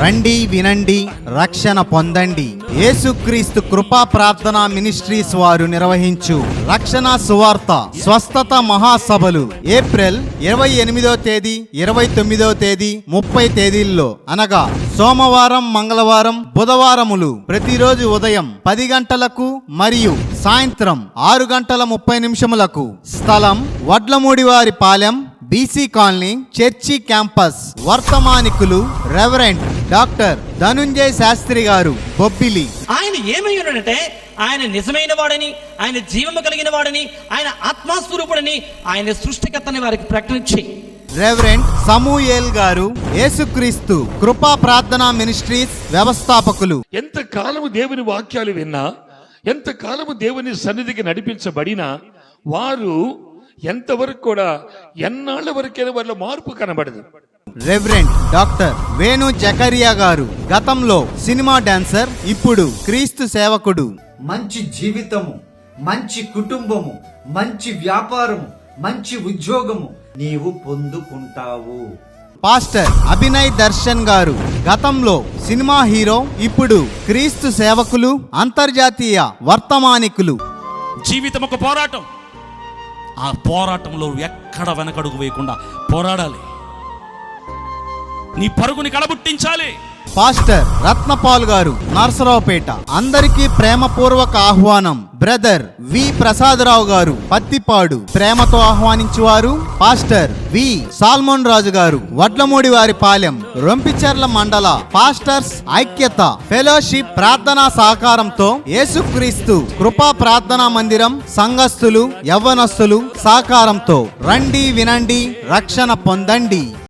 రండి వినండి రక్షణ పొందండి. యేసుక్రీస్తు కృపా ప్రార్థన మినిస్ట్రీస్ వారు నిర్వహించు రక్షణ సువార్త స్వస్థత మహాసభలు ఏప్రిల్ ఇరవై ఎనిమిదో తేదీ ఇరవై తొమ్మిదో తేదీ ముప్పై తేదీల్లో అనగా సోమవారం మంగళవారం బుధవారములు ప్రతిరోజు ఉదయం పది గంటలకు మరియు సాయంత్రం ఆరు గంటల ముప్పై నిమిషములకు స్థలం Vadlamudivari Palem BC colony church campus వర్తమానికులు reverend doctor Dhanunjay Shastri garu Bobbili. ఆయన ఏమై ఉన్నాడంటే ఆయన నిజమైన వాడని ఆయన జీవము కలిగిన వాడని ఆయన ఆత్మాస్వరూపుడని ఆయన సృష్టికర్తని వారికి ప్రకటించి రెవరెంట్ సమూయేల్ గారు యేసుక్రీస్తు కృపా ప్రార్థనా మినిస్ట్రీస్ వ్యవస్థాపకులు. ఎంత కాలము దేవుని వాక్యాలు విన్నా ఎంత కాలము దేవుని సన్నిధికి నడిపించబడినా వారు ఎంతవరకు కూడా ఎన్నాళ్ళ వరకైనా వాళ్ళ మార్పు కనబడదు. రెవరెంట్ డాక్టర్ వేణు జకరియా గారు గతంలో సినిమా డాన్సర్ ఇప్పుడు క్రీస్తు సేవకుడు. మంచి జీవితము మంచి కుటుంబము మంచి వ్యాపారము మంచి ఉద్యోగము నీవు పొందుకుంటావు. పాస్టర్ అభినయ్ దర్శన్ గారు గతంలో సినిమా హీరో ఇప్పుడు క్రీస్తు సేవకులు అంతర్జాతీయ వర్తమానికులు. జీవితం ఒక పోరాటం. ఆ పోరాటంలో ఎక్కడ వెనకడుగు వేయకుండా పోరాడాలి. నీ పరుగుని కడబుట్టించాలి. పాస్టర్ రత్నపాల్ గారు నర్సరావుపేట అందరికీ ప్రేమపూర్వక ఆహ్వానం. బ్రదర్ వి ప్రసాదరావు గారు పత్తిపాడు ప్రేమతో ఆహ్వానించువారు. పాస్టర్ వి సాల్మోన్ రాజు గారు వడ్లమూడి వారి పాలెం రొంపిచెర్ల మండల పాస్టర్స్ ఐక్యత ఫెలోషిప్ ప్రార్థనా సహకారంతో యేసుక్రీస్తు కృపా ప్రార్థనా మందిరం సంఘస్థులు యవ్వనస్తులు సహకారంతో రండి వినండి రక్షణ పొందండి.